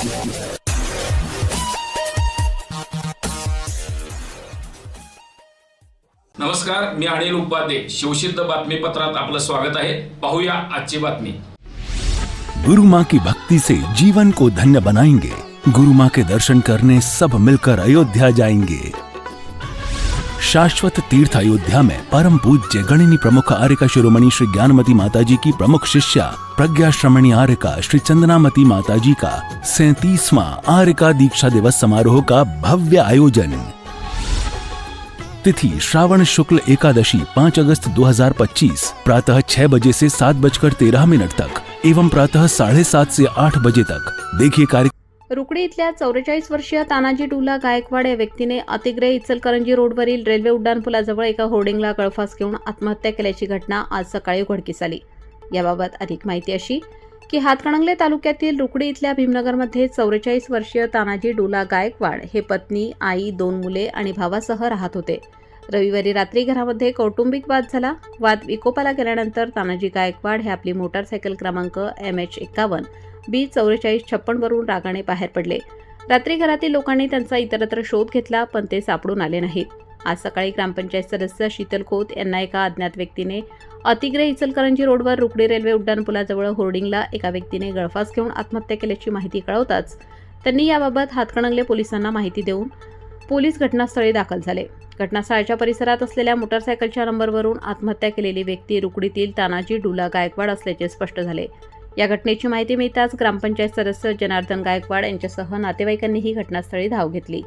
नमस्कार, मी अनिल उपाध्ये. शिवसिद्ध बातमीपत्रात आपलं स्वागत आहे. पाहूया आजची बातमी. गुरु माँ की भक्ति से जीवन को धन्य बनाएँगे। गुरु माँ के दर्शन करने सब मिलकर अयोध्या जाएँगे। शाश्वत तीर्थ अयोध्या में परम पूज्य गणिनी प्रमुख आर्यका शिरोमणि श्री ज्ञानमती माता जी की प्रमुख शिष्या प्रज्ञा श्रमणी आर्यका श्री चंदनामती माताजी का सैतीसवा आर्यका दीक्षा दिवस समारोह का भव्य आयोजन। तिथि श्रावण शुक्ल एकादशी 5 अगस्त 2025 प्रातः छह बजे से सात बजकर तेरह मिनट तक एवं प्रातः साढ़े सात से आठ बजे तक। देखिए कार्य रुकडी इथल्या चौवेचाळीस वर्षीय तानाजी डुला गायकवाड या व्यक्तीने अतिग्रह इचलकरंजी रोडवरील रेल्वे उड्डाणपुलाजवळ एका होर्डिंगला गळफास घेऊन आत्महत्या केल्याची घटना आज सकाळी उघडकीस आली. याबाबत अधिक माहिती अशी की हातकणंगले तालुक्यातील रुकडी इथल्या भीमनगरमध्ये चौवेचाळीस वर्षीय तानाजी डुला गायकवाड हे पत्नी आई दोन मुले आणि भावासह राहत होते. रविवारी रात्री घरामध्ये कौटुंबिक वाद झाला. वाद विकोपाला गेल्यानंतर तानाजी गायकवाड हे आपली मोटारसायकल क्रमांक एम एच एक्कावन्न बी चौवेचाळीस छप्पनवरून रागाने बाहेर पडले. रात्री घरातील लोकांनी त्यांचा इतरत्र शोध घेतला पण ते सापडून आले नाहीत. आज सकाळी ग्रामपंचायत सदस्य शीतल खोत यांना एका अज्ञात व्यक्तीने अतिग्रे इचलकरंजी रोडवर रुकडी रेल्वे उड्डाणपुलाजवळ होर्डिंगला एका व्यक्तीने गळफास घेऊन आत्महत्या केल्याची माहिती कळवताच त्यांनी याबाबत हातकणंगले पोलिसांना माहिती देऊन पोलीस घटनास्थळी दाखल झाले. घटनास्थळाच्या परिसरात असलेल्या मोटारसायकलच्या नंबरवरून आत्महत्या केलेली व्यक्ती रुकडीतील तानाजी डुला गायकवाड असल्याचे स्पष्ट झाले. या घटनेची माहिती मिळताच ग्रामपंचायत सदस्य जनार्दन गायकवाड यांच्यासह नातेवाईकांनीही घटनास्थळी धाव घेतली.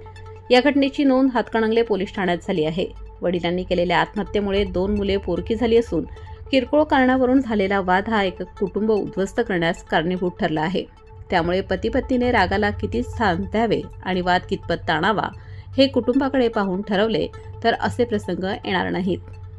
या घटनेची नोंद हातकणंगले पोलीस ठाण्यात झाली आहे. वडिलांनी केलेल्या आत्महत्येमुळे दोन मुले पोरकी झाली असून किरकोळ कारणावरून झालेला वाद हा एक कुटुंब उद्ध्वस्त करण्यास कारणीभूत ठरला आहे. त्यामुळे पती पत्नीने रागाला किती स्थान द्यावे आणि वाद कितपत ताणावा हे कुटुंबाकडे पाहून ठरवले तर असे प्रसंग येणार नाहीत.